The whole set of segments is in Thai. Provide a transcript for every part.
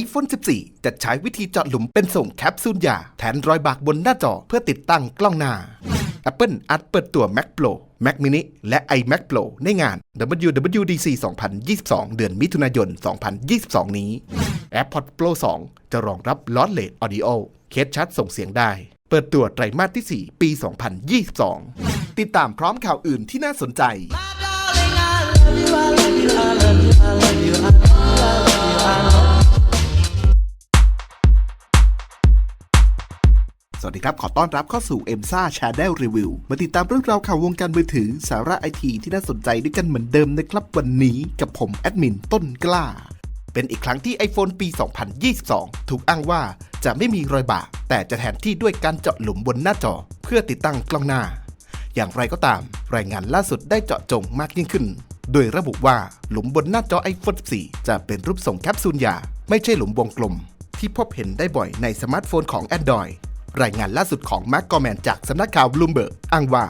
iPhone 14 จะใช้วิธีเจาะหลุมเป็นส่งแคปซูลยา แทนรอยบากบนหน้าจอเพื่อติดตั้งกล้องหน้า Apple อัดเปิดตัว Mac Pro Mac mini และ iMac Pro ในงาน WWDC 2022 เดือนมิถุนายน 2022 นี้ AirPods Pro 2 จะรองรับ Lossless Audio เคสชัดส่งเสียงได้ เปิดตัวไตรมาสที่ 4 ปี 2022 ติดตามพร้อมข่าวอื่นที่น่าสนใจ วัสดีครับ ขอต้อนรับเข้าสู่ e m s a Channel Review มาติดตามเรื่องราวข่าววงการมือถือ สาระไอทีที่น่าสนใจด้วยกันเหมือนเดิมนะครับ วันนี้กับผมแอดมินต้นกล้า เป็นอีกครั้งที่ iPhone ปี 2022 ถูกอ้างว่าจะไม่มีรอยบาก แต่จะแทนที่ด้วยการเจาะหลุมบนหน้าจอ เพื่อติดตั้งกล้องหน้า อย่างไรก็ตาม รายงานล่าสุดได้เจาะจงมากยิ่งขึ้น โดยระบุว่าหลุมบนหน้าจอ iPhone 14 จะเป็นรูปทรงแคปซูลยา ไม่ใช่หลุมวงกลมที่พบเห็นได้บ่อยในสมาร์ทโฟนของ Android รายงานล่าสุดของ m a c g o m a n จากสำนักข่าว Bloomberg อ้างว่า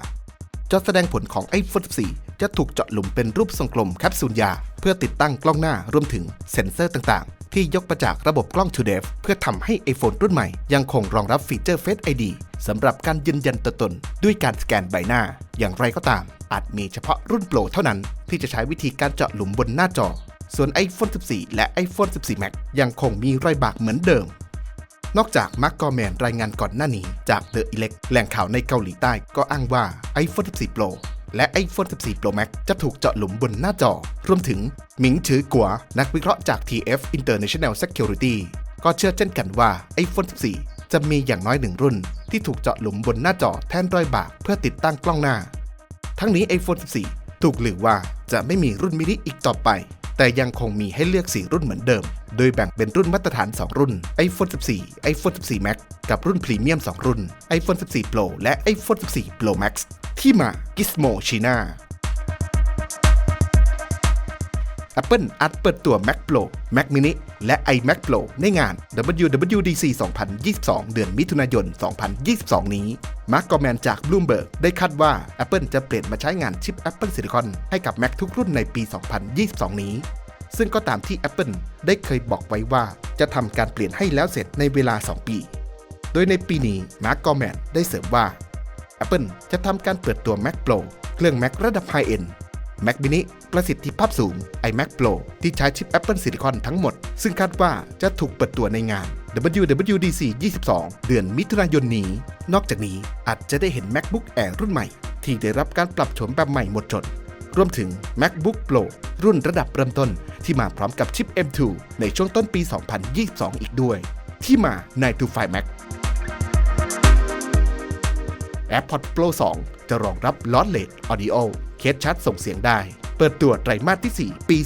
จอแสดงผลของ iPhone 14 จะถูกเจาะหลุมเป็นรูปทรงกลมแคปซูลยา เพื่อติดตั้งกล้องหน้ารวมถึงเซ็นเซอร์ต่างๆ ที่ยกมาจากระบบกล้อง 2DEF เพื่อทำให้ iPhone รุ่นใหม่ ยังคงรองรับฟีเจอร์ Face ID สำหรับการยืนยันตัวตน ด้วยการสแกนใบหน้า อย่างไรก็ตาม อาจมีเฉพาะรุ่นโปรเท่านั้น ที่จะใช้วิธีการเจาะหลุมบนหน้าจอ ส่วน iPhone 14 และ iPhone 14 Max ยังคงมีรอยบากเหมือนเดิม นอกจากมาร์กกอแมนรายงานก่อนหน้านี้จาก The Elect แหล่งข่าวในเกาหลีใต้ก็อ้างว่า iPhone 14 Pro และ iPhone 14 Pro Max จะถูกเจาะหลุมบนหน้าจอ รวมถึงหมิงชือกัว นักวิเคราะห์จาก TF International Security ก็เชื่อเช่นกันว่า iPhone 14 จะมีอย่างน้อยหนึ่งรุ่น ที่ถูกเจาะหลุมบนหน้าจอแทนรอยบากเพื่อติดตั้งกล้องหน้า ทั้งนี้ iPhone 14 ถูกหลือว่าจะไม่มีรุ่นมินิอีกต่อไป แต่ยังคงมีให้เลือก 4 รุ่นเหมือนเดิม โดยแบ่งเป็นรุ่นมาตรฐาน 2 รุ่น iPhone 14 iPhone 14 Max กับรุ่นพรีเมียม 2 รุ่น iPhone 14 Pro และ iPhone 14 Pro Max ที่มา Gizmo China Apple อัดเปิดตัว Mac Pro Mac mini และ iMac Pro ในงาน WWDC 2022 เดือนมิถุนายน 2022 นี้ มาร์กกอแมนจาก Bloomberg ได้คาดว่า Apple จะเปลี่ยนมาใช้งานชิป Apple Silicon ให้กับ Mac ทุกรุ่นในปี 2022 นี้ ซึ่งก็ตามที่ Apple ได้เคยบอกไว้ว่าจะทำการเปลี่ยนให้แล้วเสร็จในเวลา 2 ปี โดยในปีนี้มาร์กกอแมนได้เสริมว่า Apple จะทำการเปิดตัว Mac Pro เครื่อง Mac ระดับ High End Mac mini ประสิทธิภาพสูง iMac Pro ที่ใช้ชิป Apple Silicon ทั้งหมด ซึ่งคาดว่าจะถูกเปิดตัวในงาน WWDC 22 เดือนมิถุนายนนี้ นอกจากนี้อาจจะได้เห็น MacBook Air รุ่นใหม่ ที่ได้รับการปรับโฉมแบบใหม่หมดจด รวมถึง MacBook Pro รุ่นระดับเริ่มต้น ที่มาพร้อมกับชิป M2 ในช่วงต้นปี 2022 อีกด้วย ที่มา9 to 5 Mac AirPods Pro 2 จะรองรับ Lossless Audio สชัดส่งเสียงได้ เปิดตัวไตรมาสที่ 4 ปี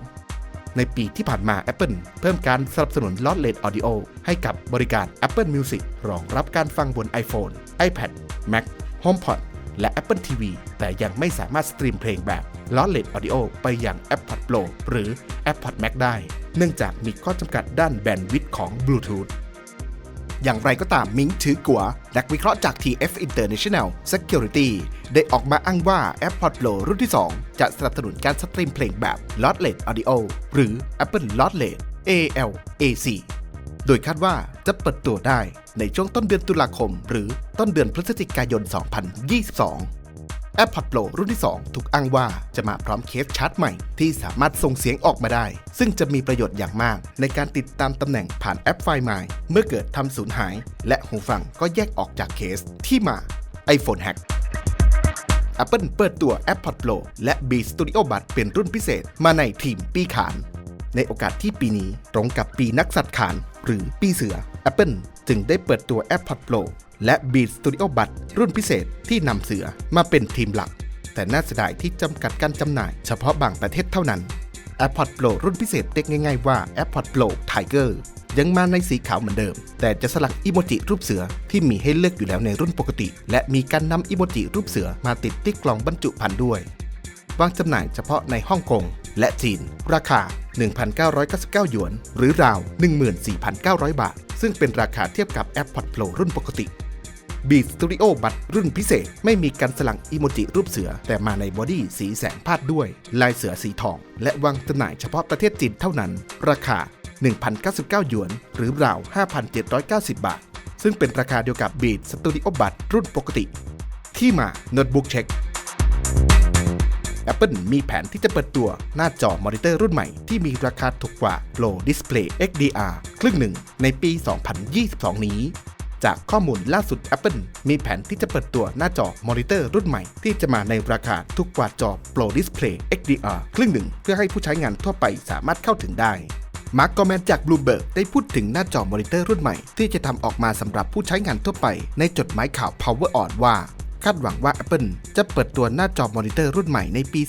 2022 ในปีที่ผ่านมา Apple เพิ่มการสนับสนุน Lossless Audio ให้กับบริการ Apple Music รองรับการฟังบน iPhone, iPad, Mac, HomePod และ Apple TV แต่ยังไม่สามารถสตรีมเพลงแบบ Lossless Audio ไปยัง AirPods Pro หรือ AirPods Max ได้ เนื่องจากมีข้อจำกัดด้านแบนด์วิดต์ของ Bluetooth อย่างไรก็ตามมิงถือกัว นักวิเคราะห์จาก TF International Security ได้ออกมาอ้างว่า AirPods Pro รุ่นที่ 2 จะสนับสนุนการสตรีมเพลงแบบ Lossless Audio หรือ Apple Lossless ALAC โดยคาดว่าจะเปิดตัวได้ในช่วงต้นเดือนตุลาคม หรือต้นเดือนพฤศจิกายน 2022 AirPods Pro รุ่นที่ 2 ถูกอ้างว่าจะมาพร้อมเคสชาร์จใหม่ ที่สามารถส่งเสียงออกมาได้ ซึ่งจะมีประโยชน์อย่างมาก ในการติดตามตำแหน่งผ่านแอปไฟล์ My เมื่อเกิดทำสูญหาย และหูฟังก็แยกออกจากเคสที่มา iPhone Hack Apple เปิดตัว AirPods Pro และ Beats Studio Buds เป็นรุ่นพิเศษมาในทีมปีขาน ในโอกาสที่ปีนี้ตรงกับปีนักสัตว์ขาน หรือปีเสือ Apple จึงได้เปิดตัว AirPods Pro และ Beat Studio b u d รุ่นพิเศษที่นำเสือมาเป็นทีมหลัก แต่น่าเสียดายที่จำกัดการจำหน่ายเฉพาะบางประเทศเท่านั้น AirPods Pro รุ่นพิเศษเรียกง่ายๆว่า AirPods Pro Tiger ยังมาในสีขาวเหมือนเดิม แต่จะสลักอิโมจิรูปเสือที่มีให้เลือกอยู่แล้วในรุ่นปกติ และมีการนำอิโมจิรูปเสือมาติดที่กล่องบรรจุภัณฑ์ด้วย วางจำหน่ายเฉพาะในฮ่องกงและจีน ราคา 1,999 หยวน หรือราว 14,900 บาท ซึ่งเป็นราคาเทียบกับ AirPods Pro รุ่นปกติ Beat Studio บัตรรุ่นพิเศษ ไม่มีการสลักอิโมจิรูปเสือ แต่มาในบอดี้สีแสงพาดด้วย ลายเสือสีทอง และวางจำหน่ายเฉพาะประเทศจีนเท่านั้น ราคา 1,099 หยวน หรือราว 5,790 บาท ซึ่งเป็นราคาเดียวกับ Beat Studio Bud รุ่นปกติ ที่มาโน้ตบุ๊กเช็ค Apple มีแผนที่จะเปิดตัวหน้าจอมอนิเตอร์รุ่นใหม่ที่มีราคาถูกกว่า Pro Display XDR ครึ่งหนึ่งในปี 2022 นี้ จากข้อมูลล่าสุด Apple มีแผนที่จะเปิดตัวหน้าจอมอนิเตอร์รุ่นใหม่ ที่จะมาในราคาถูกกว่าจอ Pro Display XDR ครึ่งหนึ่ง เพื่อให้ผู้ใช้งานทั่วไปสามารถเข้าถึงได้มาร์กกอแมนจาก Bloomberg ได้พูดถึงหน้าจอมอนิเตอร์รุ่นใหม่ ที่จะทำออกมาสำหรับผู้ใช้งานทั่วไป ในจดหมายข่าว Power On ว่า คาดหวังว่า Apple จะเปิดตัวหน้าจอมอนิเตอร์รุ่นใหม่ในปี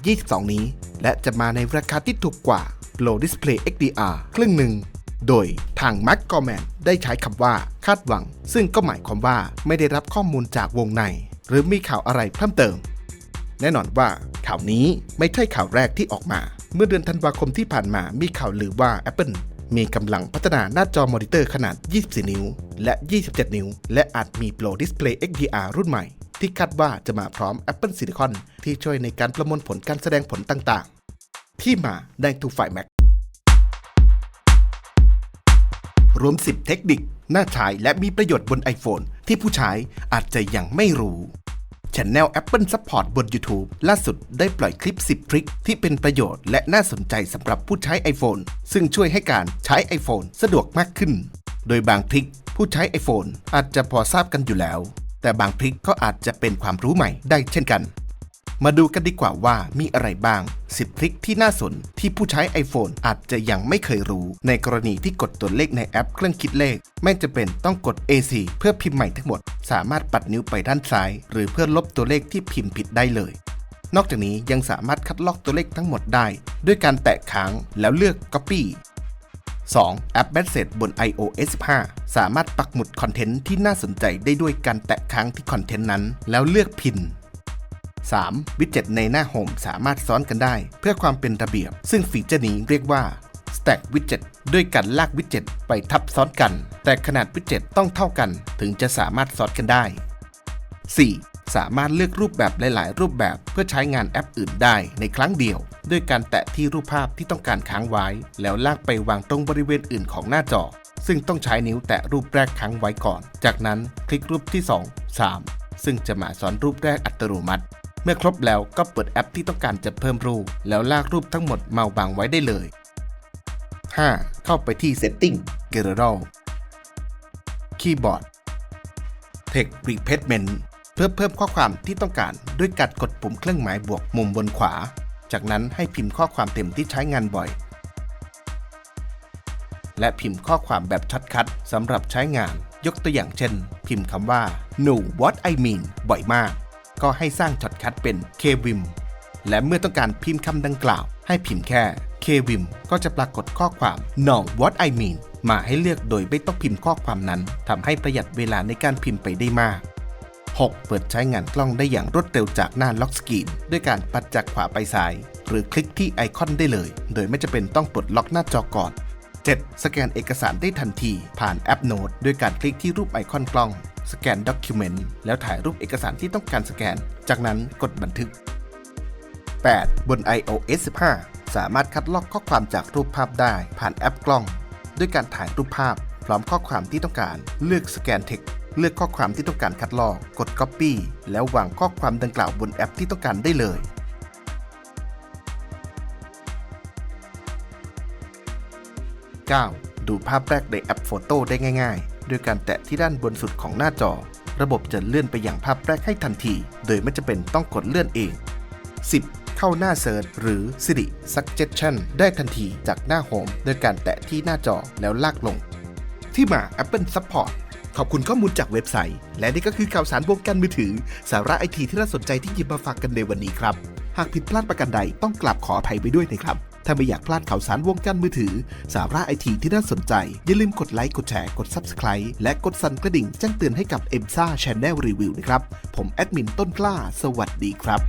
2022 นี้ และจะมาในราคาที่ถูกกว่า Pro Display XDR ครึ่งหนึ่ง โดยทางแมาร์กกอแมนได้ใช้คำว่าคาดหวัง ซึ่งก็หมายความว่าไม่ได้รับข้อมูลจากวงใน หรือมีข่าวอะไรเพิ่มเติม แน่นอนว่าข่าวนี้ไม่ใช่ข่าวแรกที่ออกมา เมื่อเดือนธันวาคมที่ผ่านมามีข่าวลือว่า Apple มีกำลังพัฒนาหน้าจอมอนิเตอร์ขนาด 24 นิ้ว และ 27 นิ้ว และอาจมี Pro Display XDR รุ่นใหม่ ที่คาดว่าจะมาพร้อม Apple Silicon ที่ช่วยในการประมวลผลการแสดงผลต่างๆ ที่มาได้ทูไฟ Mac รวม 10 เทคนิค น่าใช้และมีประโยชน์บน iPhone ที่ผู้ใช้อาจจะยังไม่รู้ Channel Apple Support บน YouTube ล่าสุดได้ปล่อยคลิป 10 ทริคที่เป็นประโยชน์และน่าสนใจสำหรับผู้ใช้ iPhone ซึ่งช่วยให้การใช้ iPhone สะดวกมากขึ้น โดยบางทริคผู้ใช้ iPhone อาจจะพอทราบกันอยู่แล้ว แต่บางทริคก็อาจจะเป็นความรู้ใหม่ได้เช่นกัน มาดูกันดีกว่าว่ามีอะไรบ้าง 10 ทริคที่น่าสนที่ผู้ใช้ iPhone อาจจะยังไม่เคยรู้ ในกรณีที่กดตัวเลขในแอปเครื่องคิดเลข ไม่จะเป็นต้องกด AC เพื่อพิมพ์ใหม่ทั้งหมด สามารถปัดนิ้วไปด้านซ้าย หรือเพื่อลบตัวเลขที่พิมพ์ผิดได้เลย นอกจากนี้ยังสามารถคัดลอกตัวเลขทั้งหมดได้ ด้วยการแตะค้างแล้วเลือก Copy 2. แอป Message บน iOS 15สามารถปักหมุดคอนเทนต์ที่น่าสนใจได้ด้วยการแตะค้างที่คอนเทนต์นั้น แล้วเลือกพิน 3. วิดเจ็ตในหน้าโฮมสามารถซ้อนกันได้ เพื่อความเป็นระเบียบ ซึ่งฟีเจอร์นี้เรียกว่า Stack Widget ด้วยการลากวิดเจ็ตไปทับซ้อนกัน แต่ขนาดวิดเจ็ตต้องเท่ากัน ถึงจะสามารถซ้อนกันได้ 4. สามารถเลือกรูปแบบหลาย ๆ รูปแบบเพื่อใช้งานแอปอื่นได้ในครั้งเดียว ด้วยการแตะที่รูปภาพที่ต้องการค้างไว้ แล้วลากไปวางตรงบริเวณอื่นของหน้าจอ ซึ่งต้องใช้นิ้วแตะรูปแรกค้างไว้ก่อน จากนั้นคลิกรูปที่ 2 3 ซึ่งจะมาซ้อนรูปแรกอัตโนมัติ เมื่อครบแล้วก็เปิดแอปที่ต้องการจะเพิ่มรูป แล้วลากรูปทั้งหมดมาวางไว้ได้เลย 5. เข้าไปที่ Setting General Keyboard Text Replacement เพื่อเพิ่มข้อความที่ต้องการด้วยการกดปุ่มเครื่องหมายบวกมุมบนขวา จากนั้นให้พิมพ์ข้อความเต็มที่ใช้งานบ่อย และพิมพ์ข้อความแบบช็อตคัทสำหรับใช้งาน ยกตัวอย่างเช่น พิมพ์คำว่า no what I mean บ่อยมาก ก็ให้สร้างช็อตคัทเป็น kwim และเมื่อต้องการพิมพ์คำดังกล่าว ให้พิมพ์แค่ kwim ก็จะปรากฏข้อความ no what I mean มาให้เลือกโดยไม่ต้องพิมพ์ข้อความนั้นทำให้ประหยัดเวลาในการพิมพ์ไปได้มาก 6. เปิดใช้งานกล้องได้อย่างรวดเร็วจากหน้าล็อกสกรีนด้วยการปัดจากขวาไปซ้าย หรือคลิกที่ไอคอนได้เลย โดยไม่จำเป็นต้องปลดล็อกหน้าจอก่อน 7. สแกนเอกสารได้ทันที ผ่านแอปโน้ตด้วยการคลิกที่รูปไอคอนกล้อง สแกนด็อกิเมนต์แล้วถ่ายรูปเอกสารที่ต้องการสแกน จากนั้นกดบันทึก 8. บน iOS 15 สามารถคัดลอกข้อความจากรูปภาพได้ผ่านแอปกล้อง ด้วยการถ่ายรูปภาพ พร้อมข้อความที่ต้องการ เลือกสแกนเทคเลือกข้อความที่ต้องการคัดลอก กด Copy แล้ววางข้อความดังกล่าวบนแอปที่ต้องการได้เลย 9. ดูภาพแรกในแอปโฟโต้ได้ง่ายๆ ด้วยการแตะที่ด้านบนสุดของหน้าจอ ระบบจะเลื่อนไปอย่างภาพแรกให้ทันที โดยไม่จำเป็นต้องกดเลื่อนเอง 10. เข้าหน้าเซิร์ชหรือ Siri Suggestion ได้ทันทีจากหน้าโฮมโดยการแตะที่หน้าจอแล้วลากลง ที่มา Apple Support ขอบคุณข้อมูลจากเว็บไซต์ และนี่ก็คือข่าวสารวงการมือถือ สาระไอทีที่น่าสนใจที่หยิบมาฝากกันในวันนี้ครับ หากผิดพลาดประการใดต้องกลับขออภัยไปด้วยนะครับ ถ้าไม่อยากพลาดข่าวสารวงการมือถือ สาระไอทีที่น่าสนใจ อย่าลืมกดไลค์ กดแชร์ กด Subscribe และกดสั่นกระดิ่งแจ้งเตือนให้กับ e m s a Channel Review นะครับ ผมแอดมินต้นกล้า สวัสดีครับ